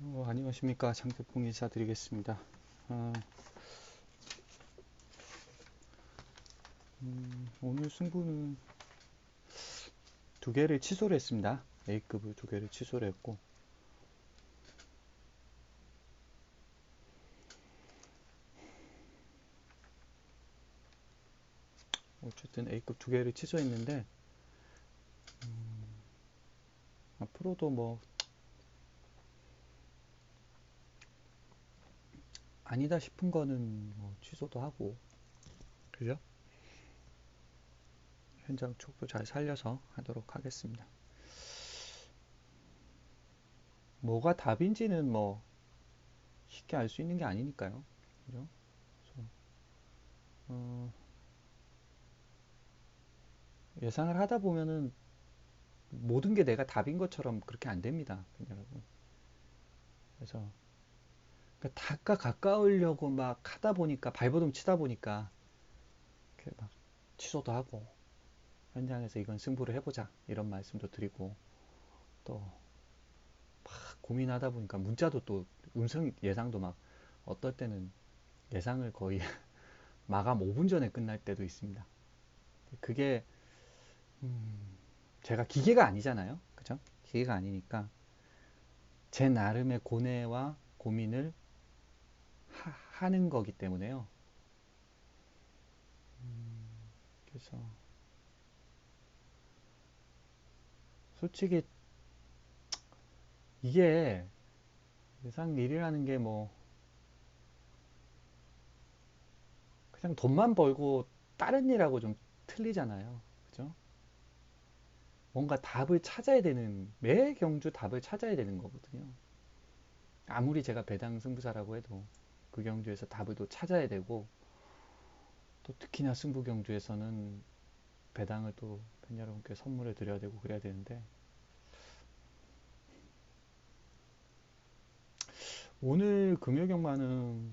어, 안녕하십니까 장태풍 인사드리겠습니다. 어, 음, 오늘 승부는 두 개를 취소를 했습니다. A급을 두 개를 취소를 했고 어쨌든 A급 두 개를 취소했는데 음, 앞으로도 뭐 아니다 싶은 거는 뭐 취소도 하고 그죠? 현장 촉도 잘 살려서 하도록 하겠습니다. 뭐가 답인지는 뭐 쉽게 알 수 있는 게 아니니까요. 그죠? 어, 예상을 하다 보면은 모든 게 내가 답인 것처럼 그렇게 안 됩니다. 여러분. 그래서 그러니까 닭과 가까우려고 막 하다 보니까 발버둥 치다 보니까 막 취소도 하고 현장에서 이건 승부를 해보자 이런 말씀도 드리고 또 막 고민하다 보니까 문자도 또 음성 예상도 막 어떨 때는 예상을 거의 마감 5분 전에 끝날 때도 있습니다. 그게 음 제가 기계가 아니잖아요. 그죠? 기계가 아니니까 제 나름의 고뇌와 고민을 하, 는 거기 때문에요. 음, 그래서 솔직히 이게 세상 일이라는 게 뭐 그냥 돈만 벌고 다른 일하고 좀 틀리잖아요. 그죠? 뭔가 답을 찾아야 되는 매 경주 답을 찾아야 되는 거거든요. 아무리 제가 배당 승부사라고 해도 그 경주에서 답을 또 찾아야 되고 또 특히나 승부 경주에서는 배당을 또 팬 여러분께 선물을 드려야 되고 그래야 되는데 오늘 금요 경마는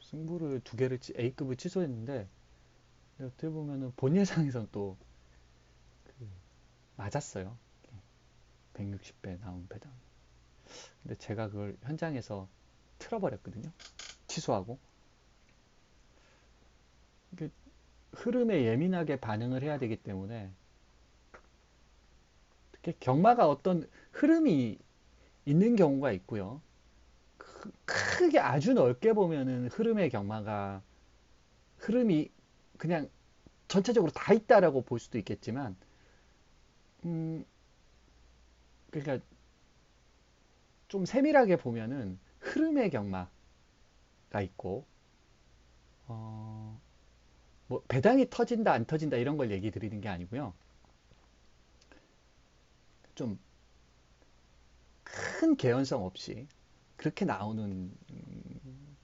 승부를 두 개를 A급을 취소했는데 어떻게 보면은 본 예상에서는 또그 맞았어요. 160배 나온 배당. 근데 제가 그걸 현장에서 틀어버렸거든요. 취소하고. 흐름에 예민하게 반응을 해야 되기 때문에 특히 경마가 어떤 흐름이 있는 경우가 있고요. 크게 아주 넓게 보면은 흐름의 경마가 흐름이 그냥 전체적으로 다 있다라고 볼 수도 있겠지만 음 그러니까 좀 세밀하게 보면은 흐름의 경마가 있고 어, 뭐 배당이 터진다 안 터진다 이런 걸 얘기 드리는 게 아니고요. 좀 큰 개연성 없이 그렇게 나오는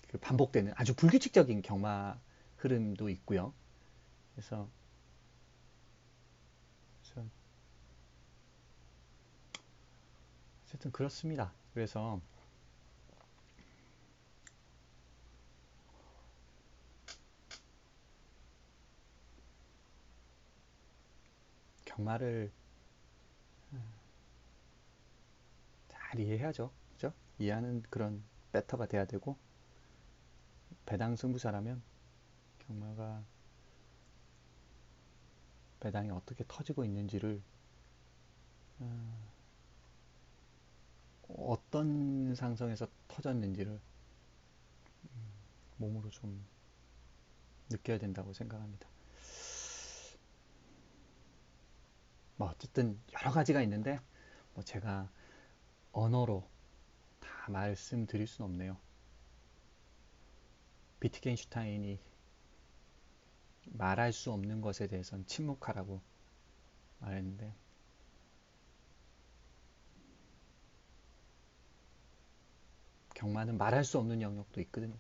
그 반복되는 아주 불규칙적인 경마 흐름도 있고요. 그래서, 그래서 어쨌든 그렇습니다. 그래서 경마를 잘 이해해야죠. 그죠? 이해하는 그런 배터가 돼야 되고 배당 승부사라면 경마가 배당이 어떻게 터지고 있는지를 어, 어떤 상성에서 터졌는지를 몸으로 좀 느껴야 된다고 생각합니다. 뭐 어쨌든 여러 가지가 있는데 뭐 제가 언어로 다 말씀드릴 수는 없네요. 비트겐슈타인이 말할 수 없는 것에 대해서는 침묵하라고 말했는데 경마는 말할 수 없는 영역도 있거든요.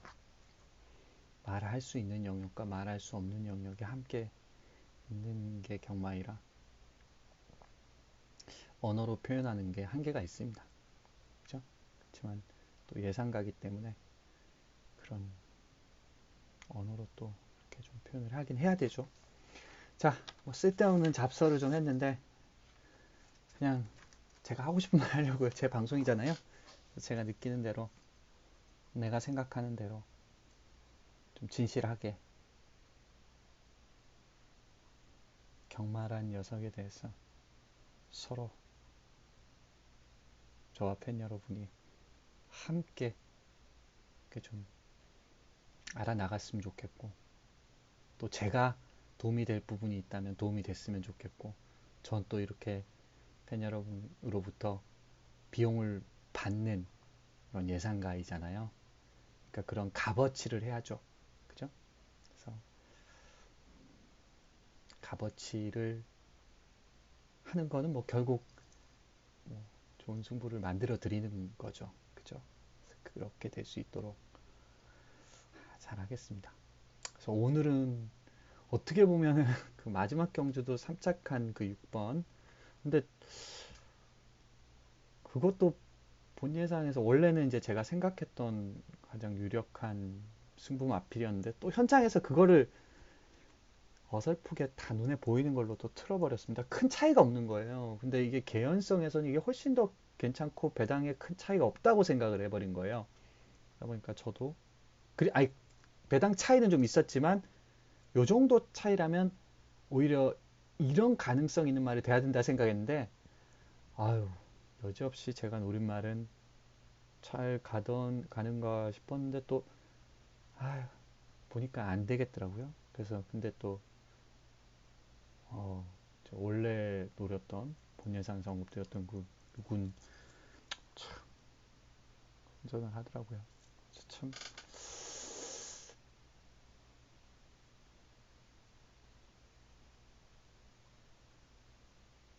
말할 수 있는 영역과 말할 수 없는 영역이 함께 있는 게 경마이라 언어로 표현하는 게 한계가 있습니다. 그렇죠? 그렇지만 또 예상가기 때문에 그런 언어로 또 이렇게 좀 표현을 하긴 해야 되죠. 자, 뭐 쓸데없는 잡서를 좀 했는데 그냥 제가 하고 싶은 말 하려고 제 방송이잖아요. 제가 느끼는 대로 내가 생각하는 대로 좀 진실하게 경말한 녀석에 대해서 서로 저와 팬 여러분이 함께 좀 알아나갔으면 좋겠고 또 제가 도움이 될 부분이 있다면 도움이 됐으면 좋겠고 전 또 이렇게 팬 여러분으로부터 비용을 받는 그런 예상가이잖아요. 그러니까 그런 값어치를 해야죠. 그죠? 그래서 값어치를 하는 거는 뭐 결국 뭐 좋은 승부를 만들어 드리는 거죠. 그죠? 그렇게 될 수 있도록 잘하겠습니다. 그래서 오늘은 어떻게 보면은 그 마지막 경주도 삼착한 그 6번. 근데 그것도 본 예상에서 원래는 이제 제가 생각했던 가장 유력한 승부 마필이었는데 또 현장에서 그거를 어설프게 다 눈에 보이는 걸로 또 틀어버렸습니다. 큰 차이가 없는 거예요. 근데 이게 개연성에서는 이게 훨씬 더 괜찮고 배당에 큰 차이가 없다고 생각을 해버린 거예요. 그러다 보니까 저도 그리 아니 배당 차이는 좀 있었지만 요 정도 차이라면 오히려 이런 가능성 있는 말이 돼야 된다 생각했는데 아유 여지없이 제가 노린 말은 잘 가던 가는가 싶었는데 또 아유 보니까 안 되겠더라고요. 그래서 근데 또 어, 원래 노렸던 본예상 성급되었던 그군 참 운전을 하더라고요. 참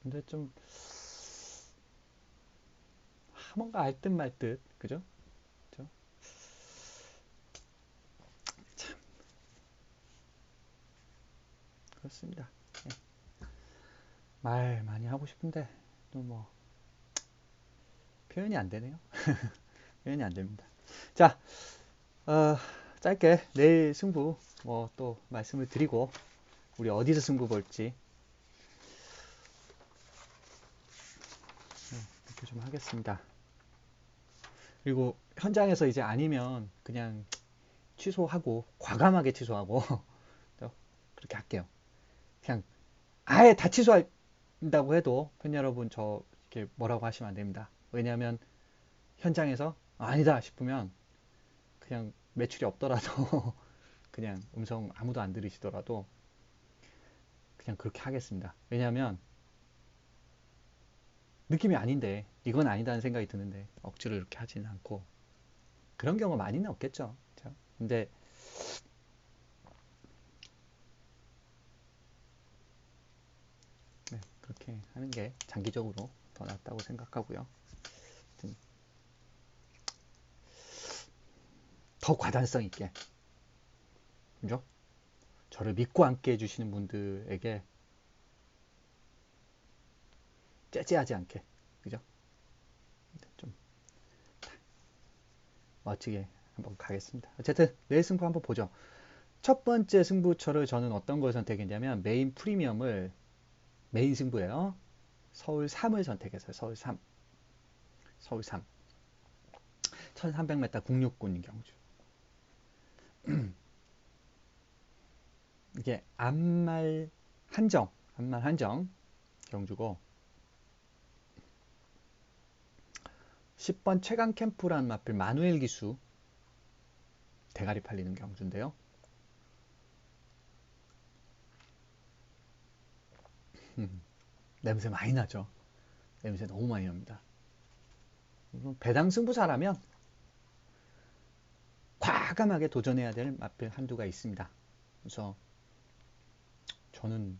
근데 좀 뭔가 알듯 말 듯, 그죠? 그죠? 참 그렇습니다. 네. 말 많이 하고 싶은데 또 뭐 표현이 안 되네요. 표현이 안 됩니다. 자, 어, 짧게 내일 승부 뭐 또 말씀을 드리고 우리 어디서 승부 볼지 이렇게 좀 하겠습니다. 그리고 현장에서 이제 아니면 그냥 취소하고 과감하게 취소하고 그렇게 할게요. 그냥 아예 다 취소한다고 해도 팬 여러분 저 이렇게 뭐라고 하시면 안 됩니다. 왜냐하면 현장에서 아니다 싶으면 그냥 매출이 없더라도 그냥 음성 아무도 안 들으시더라도 그냥 그렇게 하겠습니다. 왜냐하면 느낌이 아닌데 이건 아니다는 생각이 드는데 억지로 이렇게 하지는 않고 그런 경우 많이는 없겠죠. 그렇죠? 근데 네, 그렇게 하는 게 장기적으로 더 낫다고 생각하고요. 더 과단성 있게 그죠? 저를 믿고 함께 해주시는 분들에게 째째하지 않게 그죠? 좀 멋지게 한번 가겠습니다. 어쨌든 내일 승부 한번 보죠. 첫 번째 승부처를 저는 어떤 걸 선택했냐면 메인 프리미엄을 메인 승부예요. 서울 3을 선택했어요. 서울 3. 서울 3. 1300m 국육군 경주. 이게 암말 한정, 암말 한정 경주고 10번 최강 캠프라는 마필 마누엘 기수 대가리 팔리는 경주인데요. 냄새 많이 나죠. 냄새 너무 많이 납니다. 배당 승부사라면 과감하게 도전해야 될 마필 한두가 있습니다. 그래서 저는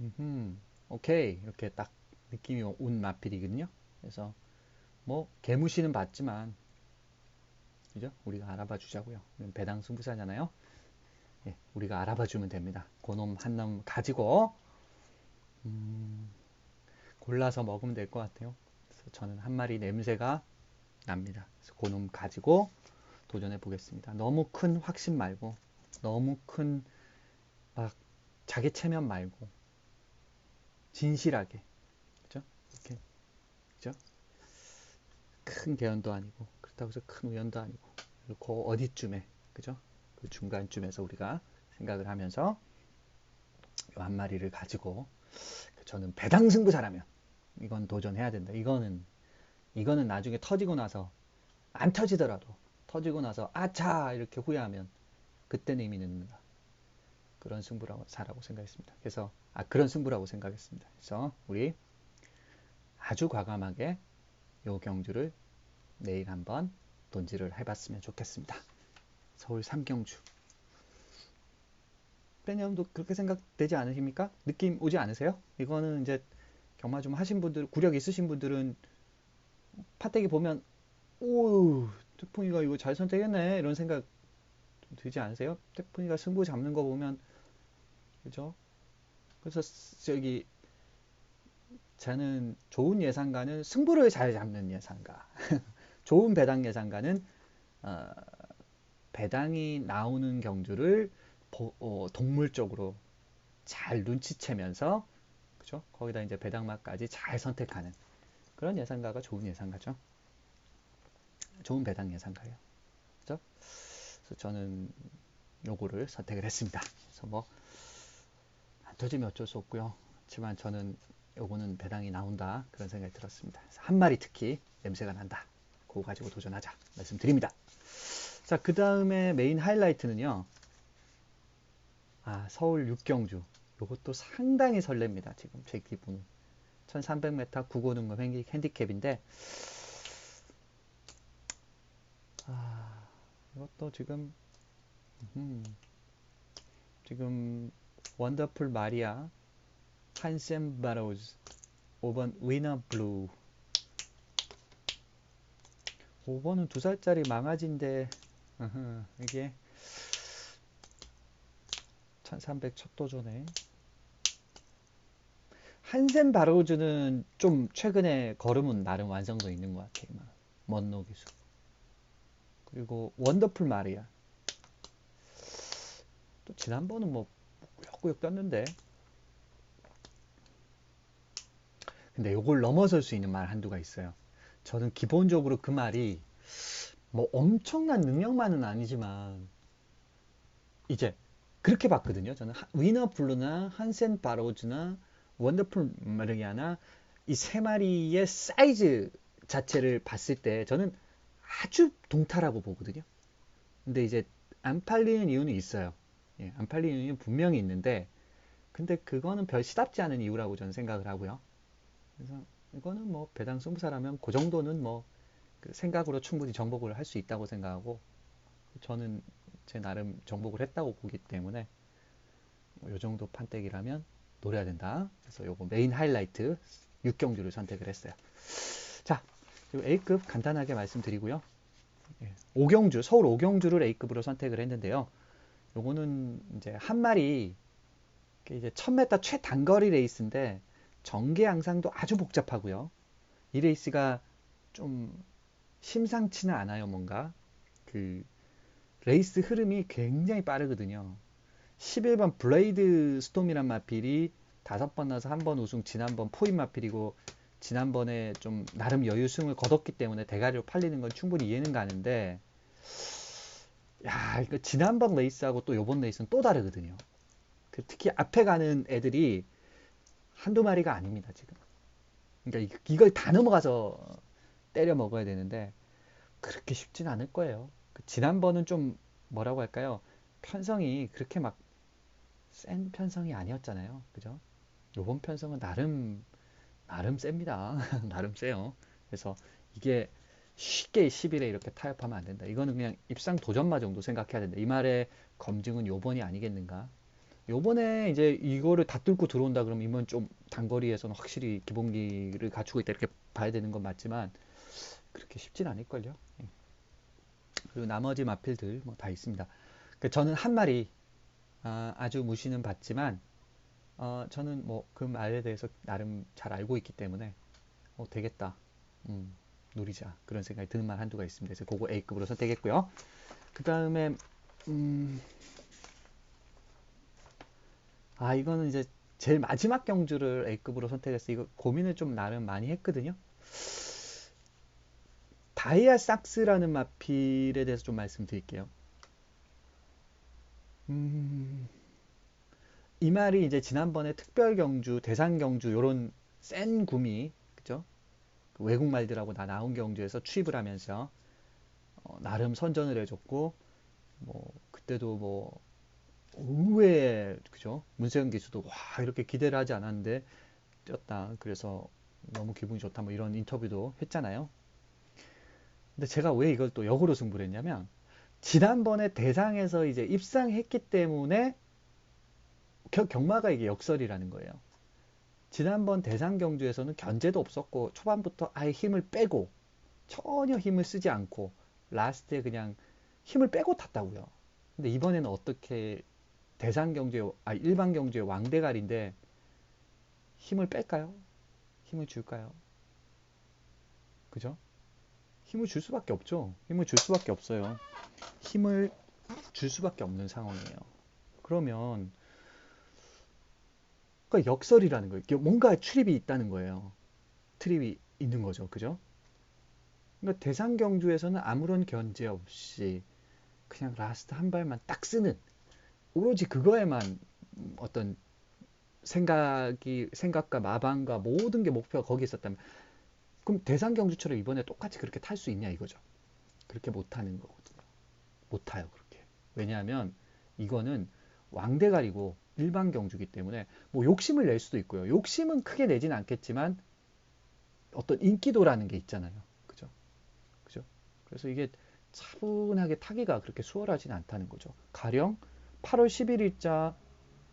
음흠, 오케이 이렇게 딱 느낌이 온 마필이거든요. 그래서 뭐 개무시는 받지만 그죠? 우리가 알아봐 주자고요. 배당 승부사잖아요. 예, 우리가 알아봐 주면 됩니다. 그놈 한 놈 가지고 음, 골라서 먹으면 될 것 같아요. 그래서 저는 한 마리 냄새가 납니다. 그래서 그놈 가지고 도전해 보겠습니다. 너무 큰 확신 말고 너무 큰 막 자기 체면 말고 진실하게 그죠? 이렇게 큰 개연도 아니고 그렇다고 해서 큰 우연도 아니고 그 어디쯤에 그죠? 그 중간쯤에서 우리가 생각을 하면서 한 마리를 가지고 저는 배당 승부사라면 이건 도전해야 된다. 이거는 이거는 나중에 터지고 나서 안 터지더라도 터지고 나서 아차 이렇게 후회하면 그때는 이미 늦는다. 그런 승부라고 사라고 생각했습니다. 그래서 아 그런 승부라고 생각했습니다. 그래서 우리 아주 과감하게 요 경주를 내일 한번 돈지를 해봤으면 좋겠습니다. 서울 삼경주. 빼념도 그렇게 생각되지 않으십니까? 느낌 오지 않으세요? 이거는 이제 경마 좀 하신 분들, 구력 있으신 분들은 파떼기 보면 오 태풍이가 이거 잘 선택했네 이런 생각 들지 않으세요? 태풍이가 승부 잡는 거 보면 그죠? 그래서 저기 저는 좋은 예상가는 승부를 잘 잡는 예상가, 좋은 배당 예상가는 어, 배당이 나오는 경주를 보, 어, 동물적으로 잘 눈치채면서 그죠? 거기다 이제 배당마까지 잘 선택하는 그런 예상가가 좋은 예상가죠. 좋은 배당 예상가예요. 그죠? 그래서 저는 요거를 선택을 했습니다. 그래서 뭐 안 터지면 어쩔 수 없고요. 하지만 저는 요거는 배당이 나온다 그런 생각이 들었습니다. 한 마리 특히 냄새가 난다. 그거 가지고 도전하자 말씀드립니다. 자, 그 다음에 메인 하이라이트는요. 아, 서울 육경주. 이것도 상당히 설렙니다. 지금 제 기분은. 1300m 구고등급 핸디캡인데 아, 이것도 지금 음, 지금 원더풀 마리아 한셈 바로즈 5번 위너 블루 5번은 두 살짜리 망아지인데 이게 1300 첫 도전에 한센 바로우즈는 좀 최근에 걸음은 나름 완성도 있는 것 같아요. 먼노 기수. 그리고 원더풀 마리아. 또 지난번은 뭐 꾸역꾸역 떴는데. 근데 이걸 넘어설 수 있는 말 한두가 있어요. 저는 기본적으로 그 말이 뭐 엄청난 능력만은 아니지만 이제 그렇게 봤거든요. 저는 위너 블루나 한센 바로즈나 원더풀 마르기아나 이 세 마리의 사이즈 자체를 봤을 때 저는 아주 동타라고 보거든요. 근데 이제 안 팔리는 이유는 있어요. 예, 안 팔리는 이유는 분명히 있는데 근데 그거는 별 시답지 않은 이유라고 저는 생각을 하고요. 그래서 이거는 뭐 배당 승부사라면 그 정도는 뭐 그 생각으로 충분히 정복을 할 수 있다고 생각하고 저는 제 나름 정복을 했다고 보기 때문에 이 정도 판때기라면 노려야 된다. 그래서 요거 메인 하이라이트 6경주를 선택을 했어요. 자, 그리고 A급 간단하게 말씀드리고요. 5경주, 예, 서울 5경주를 A급으로 선택을 했는데요. 요거는 이제 한 마리 이제 1000m 최단거리 레이스인데 전개 양상도 아주 복잡하고요. 이 레이스가 좀 심상치는 않아요, 뭔가. 그 레이스 흐름이 굉장히 빠르거든요. 11번 블레이드 스톰이란 마필이 다섯 번 나서 한 번 우승, 지난번 포인 마필이고 지난번에 좀 나름 여유승을 거뒀기 때문에 대가리로 팔리는 건 충분히 이해는 가는데 야, 이거 지난번 레이스하고 또 요번 레이스는 또 다르거든요. 그 특히 앞에 가는 애들이 한두 마리가 아닙니다, 지금. 그러니까 이걸 다 넘어가서 때려 먹어야 되는데 그렇게 쉽진 않을 거예요. 그 지난번은 좀 뭐라고 할까요? 편성이 그렇게 막 센 편성이 아니었잖아요. 그죠? 요번 편성은 나름 나름 셉니다. 나름 세요. 그래서 이게 쉽게 10일에 이렇게 타협하면 안 된다. 이거는 그냥 입상 도전마 정도 생각해야 된다. 이 말의 검증은 요번이 아니겠는가? 요번에 이제 이거를 다 뚫고 들어온다 그러면 이번 좀 단거리에서는 확실히 기본기를 갖추고 있다 이렇게 봐야 되는 건 맞지만 그렇게 쉽진 않을걸요. 예. 그리고 나머지 마필들 뭐 다 있습니다. 그 저는 한 마리 아, 주 무시는 받지만 어, 저는 뭐 그 말에 대해서 나름 잘 알고 있기 때문에 어, 되겠다. 음, 누리자 그런 생각이 드는 말 한두가 있습니다. 그래서 그거 A급으로 선택했고요. 그 다음에 음, 아 이거는 이제 제일 마지막 경주를 A급으로 선택했어. 이거 고민을 좀 나름 많이 했거든요. 다이아 삭스라는 마필에 대해서 좀 말씀드릴게요. 음, 이 말이 이제 지난번에 특별 경주, 대상 경주 요런 센 구미, 그죠? 그 외국 말들하고 다 나온 경주에서 취입을 하면서 어, 나름 선전을 해줬고 뭐 그때도 뭐 의외의 그죠? 문세영 기수도 와 이렇게 기대를 하지 않았는데 뛰었다. 그래서 너무 기분이 좋다. 뭐 이런 인터뷰도 했잖아요. 근데 제가 왜 이걸 또 역으로 승부를 했냐면 지난번에 대상에서 이제 입상했기 때문에 경마가 이게 역설이라는 거예요. 지난번 대상 경주에서는 견제도 없었고 초반부터 아예 힘을 빼고 전혀 힘을 쓰지 않고 라스트에 그냥 힘을 빼고 탔다고요. 근데 이번에는 어떻게 대상 경주의 아 일반 경주의 왕대갈인데 힘을 뺄까요? 힘을 줄까요? 그죠? 힘을 줄 수밖에 없죠. 힘을 줄 수밖에 없어요. 힘을 줄 수밖에 없는 상황이에요. 그러면 그러니까 역설이라는 거예요. 뭔가 출입이 있다는 거예요. 트립이 있는 거죠. 그죠? 그러니까 대상 경주에서는 아무런 견제 없이 그냥 라스트 한 발만 딱 쓰는 오로지 그거에만 어떤 생각이 생각과 마방과 모든 게 목표가 거기에 있었다면 그럼 대상 경주처럼 이번에 똑같이 그렇게 탈 수 있냐 이거죠. 그렇게 못 하는 거거든요. 못 타요 그렇게. 왜냐하면 이거는 왕대가리고 일반 경주기 때문에 뭐 욕심을 낼 수도 있고요. 욕심은 크게 내진 않겠지만 어떤 인기도라는 게 있잖아요. 그죠? 그죠? 그래서 이게 차분하게 타기가 그렇게 수월하진 않다는 거죠. 가령 8월 11일자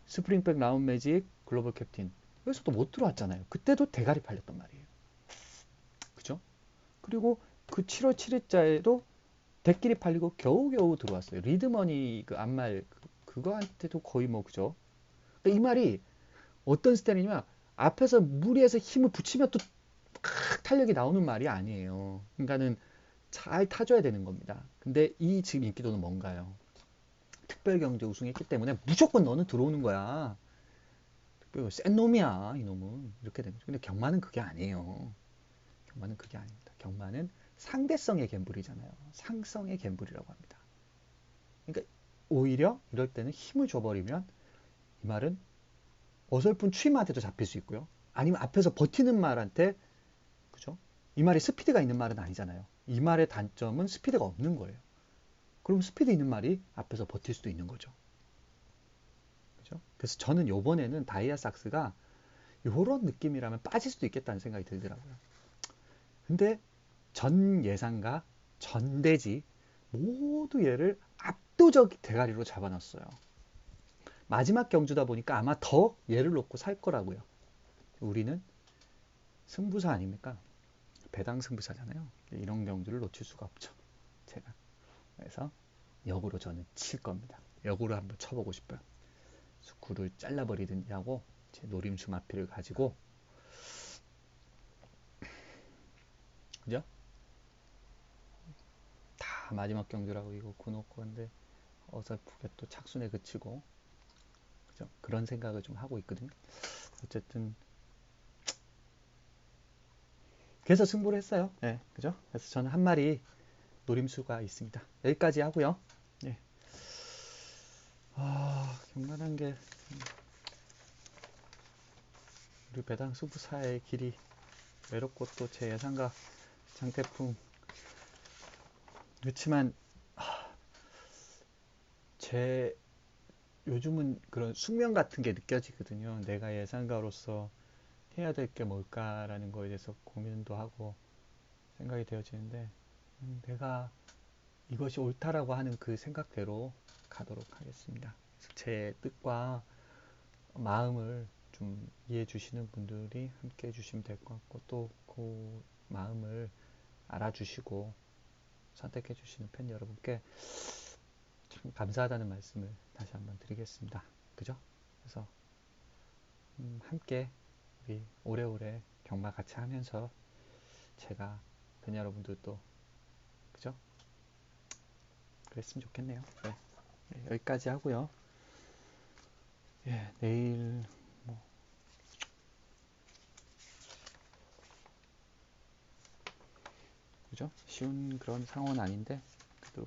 스프링백 라운 매직 글로벌 캡틴 여기서도 못 들어왔잖아요. 그때도 대가리 팔렸단 말이에요. 그죠? 그리고 그 7월 7일자에도 대끼리 팔리고 겨우겨우 들어왔어요. 리드머니 그 안말 그, 거한테도 거의 뭐 그죠? 그러니까 이 말이 어떤 스타일이냐면 앞에서 무리해서 힘을 붙이면 또 탄력이 나오는 말이 아니에요. 그러니까는 잘 타줘야 되는 겁니다. 근데 이 지금 인기도는 뭔가요? 특별경제 우승했기 때문에 무조건 너는 들어오는 거야. 센 놈이야, 이놈은. 이렇게 되는 거죠. 근데 경마는 그게 아니에요. 경마는 그게 아닙니다. 경마는 상대성의 갬블이잖아요. 상성의 갬블이라고 합니다. 그러니까 오히려 이럴 때는 힘을 줘버리면 이 말은 어설픈 추임한테도 잡힐 수 있고요. 아니면 앞에서 버티는 말한테 그죠? 이 말이 스피드가 있는 말은 아니잖아요. 이 말의 단점은 스피드가 없는 거예요. 그럼 스피드 있는 말이 앞에서 버틸 수도 있는 거죠. 그죠? 그래서 저는 요번에는 다이아삭스가 요런 느낌이라면 빠질 수도 있겠다는 생각이 들더라고요. 근데 전 예상과 전대지 모두 얘를 압도적 대가리로 잡아놨어요. 마지막 경주다 보니까 아마 더 얘를 놓고 살 거라고요. 우리는 승부사 아닙니까? 배당 승부사잖아요. 이런 경주를 놓칠 수가 없죠. 제가. 그래서 역으로 저는 칠 겁니다. 역으로 한번 쳐보고 싶어요. 수쿠를 잘라버리든지 하고 제 노림수 마피를 가지고 그죠? 다 마지막 경주라고 이거 구놓고 근데 어설프게 또 착순에 그치고 그죠? 그런 생각을 좀 하고 있거든요. 어쨌든 그래서 승부를 했어요. 네, 그죠? 그래서 저는 한 마리 노림수가 있습니다. 여기까지 하고요. 예. 아, 경만한 게 우리 배당 수부사의 길이 외롭고 또 제 예상과 장태풍 그렇지만 아, 제 요즘은 그런 숙명 같은 게 느껴지거든요. 내가 예상가로서 해야 될 게 뭘까라는 거에 대해서 고민도 하고 생각이 되어지는데 음, 내가 이것이 옳다라고 하는 그 생각대로 가도록 하겠습니다. 제 뜻과 마음을 좀 이해해 주시는 분들이 함께 해 주시면 될 것 같고 또 그 마음을 알아주시고 선택해 주시는 팬 여러분께 참 감사하다는 말씀을 다시 한번 드리겠습니다. 그죠? 그래서 음, 함께 우리 오래오래 경마 같이 하면서 제가 팬 여러분들도? 그랬으면 좋겠네요. 네. 네, 여기까지 하고요. 예, 내일 뭐 그죠? 쉬운 그런 상황은 아닌데 그래도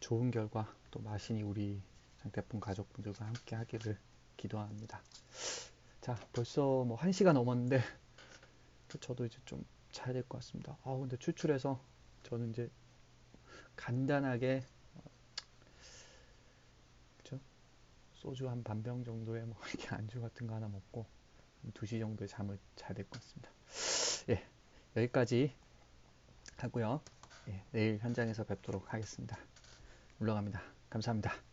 좋은 결과 또 마신이 우리 장태풍 가족분들과 함께 하기를 기도합니다. 자, 벌써 뭐 1시가 넘었는데 저도 이제 좀 자야 될 것 같습니다. 아, 근데 추출해서 저는 이제 간단하게 그죠? 소주 한 반 병 정도의 뭐 이렇게 안주 같은 거 하나 먹고 2시 정도에 잠을 자야 될 것 같습니다. 예, 여기까지 하고요. 예, 내일 현장에서 뵙도록 하겠습니다. 물러갑니다. 감사합니다.